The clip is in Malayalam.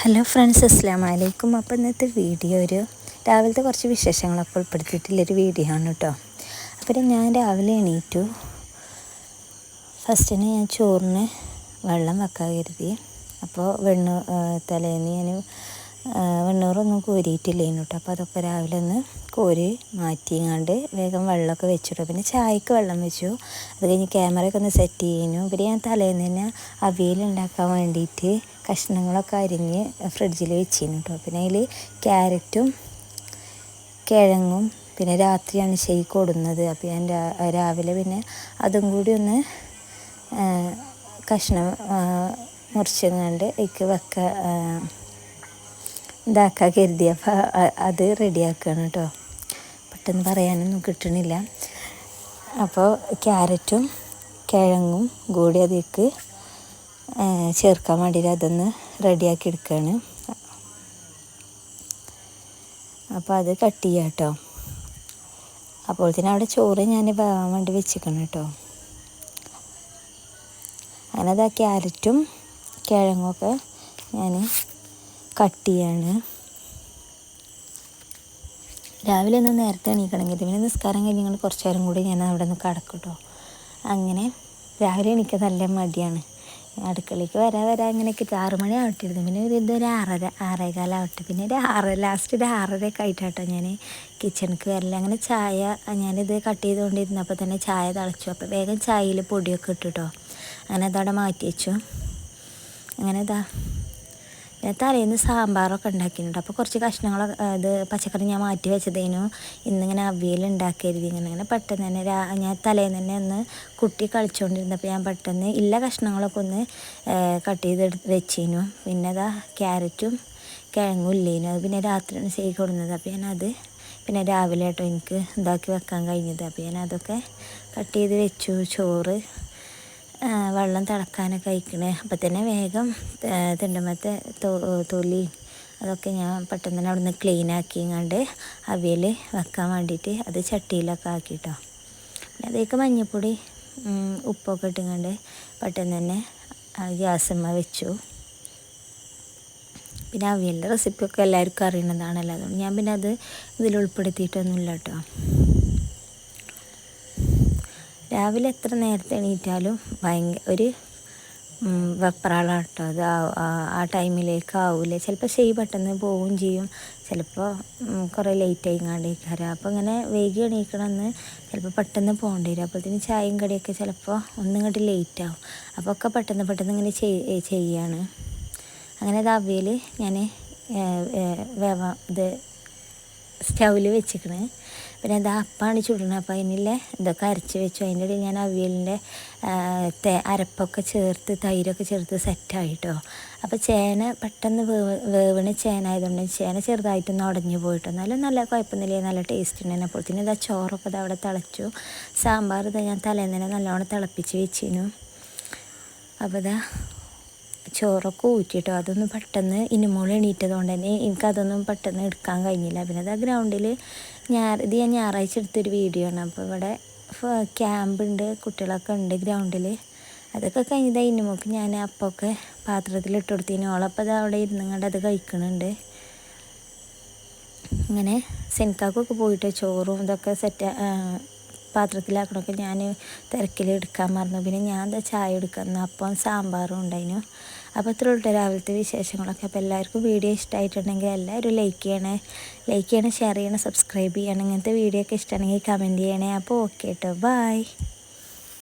ഹലോ ഫ്രണ്ട്സ് അസ്ലാം വലൈക്കും അപ്പോൾ ഇന്നത്തെ വീഡിയോ ഒരു രാവിലത്തെ കുറച്ച് വിശേഷങ്ങളൊക്കെ ഉൾപ്പെടുത്തിയിട്ടുള്ളൊരു വീഡിയോ ആണ് കേട്ടോ. അപ്പോൾ ഞാൻ രാവിലെ എണീറ്റു. ഫസ്റ്റിന് ഞാൻ ചോറിന് വെള്ളം വെക്കാൻ കരുതി. അപ്പോൾ വെണ്ണു തലേന്ന് ഞാൻ വെണ്ണൂറൊന്നും കോരിയിട്ടില്ലേനു കേട്ടോ അപ്പോൾ അതൊക്കെ രാവിലെ ഒന്ന് കോരി മാറ്റിങ്ങാണ്ട് വേഗം വെള്ളമൊക്കെ വെച്ചിട്ടു. പിന്നെ ചായക്ക് വെള്ളം വെച്ചു. അത് കഴിഞ്ഞ് ക്യാമറയൊക്കെ ഒന്ന് സെറ്റ് ചെയ്യുന്നു പിന്നെ ഞാൻ തലേന്ന് തന്നെ അവിയൽ ഉണ്ടാക്കാൻ വേണ്ടിയിട്ട് കഷ്ണങ്ങളൊക്കെ അരിഞ്ഞ് ഫ്രിഡ്ജിൽ വെച്ചിരുന്നു കേട്ടോ പിന്നെ അതിൽ ക്യാരറ്റും കിഴങ്ങും പിന്നെ രാത്രിയാണ് ഷെയ്ക്ക് ഓടുന്നത് അപ്പോൾ ഞാൻ രാവിലെ പിന്നെ അതും കൂടി ഒന്ന് കഷ്ണം മുറിച്ചങ്ങാണ്ട് എനിക്ക് വെക്ക ഇതാക്കാൻ കരുതി. അപ്പോൾ അത് റെഡിയാക്കുകയാണ് കേട്ടോ പെട്ടെന്ന് പറയാനൊന്നും കിട്ടണില്ല. അപ്പോൾ ക്യാരറ്റും കിഴങ്ങും കൂടി അതിലേക്ക് ചേർക്കാൻ വേണ്ടിയിട്ട് അതൊന്ന് റെഡിയാക്കി എടുക്കുകയാണ് അപ്പോൾ അത് കട്ട് ചെയ്യാം കേട്ടോ അപ്പോഴത്തേനും അവിടെ ചോറ് ഞാൻ വേവാൻ വേണ്ടി വെച്ചിരിക്കണം കേട്ടോ അങ്ങനെ അത് ആ ക്യാരറ്റും കിഴങ്ങൊക്കെ ഞാൻ കട്ട് ചെയ്യാണ് രാവിലെ ഒന്ന് നേരത്തെ എണീക്കണമെങ്കിൽ പിന്നെ നിസ്കാരം കഴിഞ്ഞ് നിങ്ങൾ കുറച്ച് നേരം കൂടി ഞാൻ അവിടെ നിന്ന് കിടക്കും അങ്ങനെ രാവിലെ എനിക്ക് നല്ല മടിയാണ്. അടുക്കളയ്ക്ക് വരാ വരാ അങ്ങനെയൊക്കെ ആറ് മണി ആവട്ടിരുന്നു. പിന്നെ ഒരു ഇതൊരു ആറര ആറേകാലാവട്ടെ പിന്നെ ഒരു ആറ് ലാസ്റ്റ് ഒരു ആറരയൊക്കെ ആയിട്ടാട്ടോ ഞാൻ കിച്ചണിക്ക് വരില്ല അങ്ങനെ ചായ ഞാനിത് കട്ട് ചെയ്തുകൊണ്ടിരുന്നപ്പോൾ തന്നെ ചായ തിളച്ചു. അപ്പോൾ വേഗം ചായയിൽ പൊടിയൊക്കെ ഇട്ടിട്ടോ. അങ്ങനെ അതവിടെ മാറ്റി വെച്ചു. അങ്ങനെ ഇതാ. തലേന്ന് സാമ്പാറൊക്കെ ഉണ്ടാക്കിയിട്ടുണ്ട്. അപ്പോൾ കുറച്ച് കഷ്ണങ്ങളൊക്കെ ഇത് പച്ചക്കറി ഞാൻ മാറ്റി വെച്ചതേനു. ഇന്നിങ്ങനെ അവിയൽ ഉണ്ടാക്കരുത് ഇങ്ങനെ ഇങ്ങനെ പെട്ടെന്ന് തന്നെ ഞാൻ തലേന്ന് തന്നെ ഒന്ന് കുട്ടി കളിച്ചുകൊണ്ടിരുന്നപ്പോൾ ഞാൻ പെട്ടെന്ന് ഇല്ല കഷ്ണങ്ങളൊക്കെ ഒന്ന് കട്ട് ചെയ്ത് വെച്ചിനു. പിന്നെ അതാ ക്യാരറ്റും കിഴങ്ങും ഇല്ലേനു. അത് പിന്നെ രാത്രിയാണ് ചെയ്ത് കൊടുക്കുന്നത് അപ്പോൾ ഞാനത് പിന്നെ രാവിലെ ആയിട്ടോ എനിക്ക് ഇതാക്കി വെക്കാൻ കഴിഞ്ഞത്. അപ്പോൾ ഞാൻ അതൊക്കെ കട്ട് ചെയ്ത് വെച്ചു. ചോറ് വെള്ളം തിളക്കാനൊക്കെ അയക്കണേ അപ്പം തന്നെ വേഗം തിണ്ടമത്തെ തൊലി അതൊക്കെ ഞാൻ പെട്ടെന്ന് തന്നെ അവിടെ നിന്ന് ക്ലീൻ ആക്കിങ്ങാണ്ട് അവിയൽ വെക്കാൻ വേണ്ടിയിട്ട് അത് ചട്ടിയിലൊക്കെ ആക്കിട്ടോ. പിന്നെ അതേക്ക് മഞ്ഞൾപ്പൊടി ഉപ്പൊക്കെ ഇട്ടുകൊണ്ട് പെട്ടെന്ന് തന്നെ ഗ്യാസമ്മ വെച്ചു. പിന്നെ അവിയലിന്റെ റെസിപ്പിയൊക്കെ എല്ലാവർക്കും അറിയുന്നതാണല്ലോ അതുകൊണ്ട് ഞാൻ പിന്നെ അത് ഇതിൽ ഉൾപ്പെടുത്തിയിട്ടൊന്നുമില്ല കേട്ടോ. രാവിലെ എത്ര നേരത്തെ എണീറ്റാലും ഭയങ്കര ഒരു വെപ്രാളാണ് കേട്ടോ അത് ആ ടൈമിലേക്ക് ആവില്ല ചിലപ്പോൾ ചെയ് പെട്ടെന്ന് പോവുകയും ചെയ്യും. ചിലപ്പോൾ കുറേ ലേറ്റ് ആയിങ്ങാണ്ടേക്കാരം. അപ്പോൾ ഇങ്ങനെ വൈകി എണീക്കണമെന്ന് ചിലപ്പോൾ പെട്ടെന്ന് പോകേണ്ടി വരും. അപ്പോഴത്തേന് ചായയും കടിയൊക്കെ ചിലപ്പോൾ ഒന്നിങ്ങോട്ട് ലേറ്റ് ആവും. അപ്പോൾ ഒക്കെ പെട്ടെന്ന് പെട്ടെന്ന് ഇങ്ങനെ ചെയ്യാണ്. അങ്ങനെ അത് ഞാൻ വേവ ഇത് സ്റ്റൗവിൽ വെച്ചിക്കണേ. പിന്നെ എന്താ അപ്പാണ് ചുടണം അപ്പോൾ അതിനുള്ള ഇതൊക്കെ അരച്ച് വെച്ചു. അതിന്റെ ഇടയിൽ ഞാൻ അവിയലിന്റെ തേ അരപ്പൊക്കെ ചേർത്ത് തൈരൊക്കെ ചേർത്ത് സെറ്റായിട്ടോ. അപ്പോൾ ചേന പെട്ടെന്ന് വേവ് വേവണ ചേന ആയതുകൊണ്ട് ചേന ചെറുതായിട്ടൊന്ന് ഉടഞ്ഞു പോയിട്ടോ. എന്നാലും നല്ല കുഴപ്പമൊന്നുമില്ല നല്ല ടേസ്റ്റ് ഉണ്ടായിരുന്നു പിന്നെ ഇതാ ചോറൊക്കെ ഇത് അവിടെ തിളച്ചു. സാമ്പാർ ഇതാ ഞാൻ തലേന്ന് നല്ലോണം തിളപ്പിച്ച് വെച്ചിരുന്നു അപ്പോൾ ഇതാ ചോറൊക്കെ ഊറ്റിട്ടോ അതൊന്നും പെട്ടെന്ന് ഇനിമോൾ എണീറ്റതുകൊണ്ട് തന്നെ എനിക്കതൊന്നും പെട്ടെന്ന് എടുക്കാൻ കഴിഞ്ഞില്ല. പിന്നെ അത് ആ ഗ്രൗണ്ടിൽ ഞായർ ഇത് ഞാൻ ഞായറാഴ്ച എടുത്തൊരു വീഡിയോ ആണ് അപ്പോൾ ഇവിടെ ക്യാമ്പ് ഉണ്ട് കുട്ടികളൊക്കെ ഉണ്ട് ഗ്രൗണ്ടിൽ അതൊക്കെ കഴിഞ്ഞതാ ഇനിമോക്ക് ഞാൻ അപ്പൊക്കെ പാത്രത്തിൽ ഇട്ട് കൊടുത്തിന്. ഓളപ്പം അത് അവിടെ ഇരുന്നുകൊണ്ട് അത് കഴിക്കണുണ്ട്. ഇങ്ങനെ സെൻകാക്കൊക്കെ പോയിട്ട് ചോറും ഇതൊക്കെ സെറ്റ് പാത്രത്തിലാക്കണമൊക്കെ ഞാൻ തിരക്കിൽ എടുക്കാൻ മറന്നു. പിന്നെ ഞാൻ എന്താ ചായ എടുക്കുന്നു അപ്പം സാമ്പാറും ഉണ്ടായിരുന്നു അപ്പോൾ ഇത്ര ഉള്ള രാവിലത്തെ വിശേഷങ്ങളൊക്കെ. അപ്പോൾ എല്ലാവർക്കും വീഡിയോ ഇഷ്ടമായിട്ടുണ്ടെങ്കിൽ എല്ലാവരും ലൈക്ക് ചെയ്യണേ. ലൈക്ക് ചെയ്യണേ ഷെയർ ചെയ്യണേ സബ്സ്ക്രൈബ് ചെയ്യണം. ഇങ്ങനത്തെ വീഡിയോ ഒക്കെ ഇഷ്ടമാണെങ്കിൽ കമന്റ് ചെയ്യണേ. അപ്പോൾ ഓക്കെ കേട്ടോ ബായ്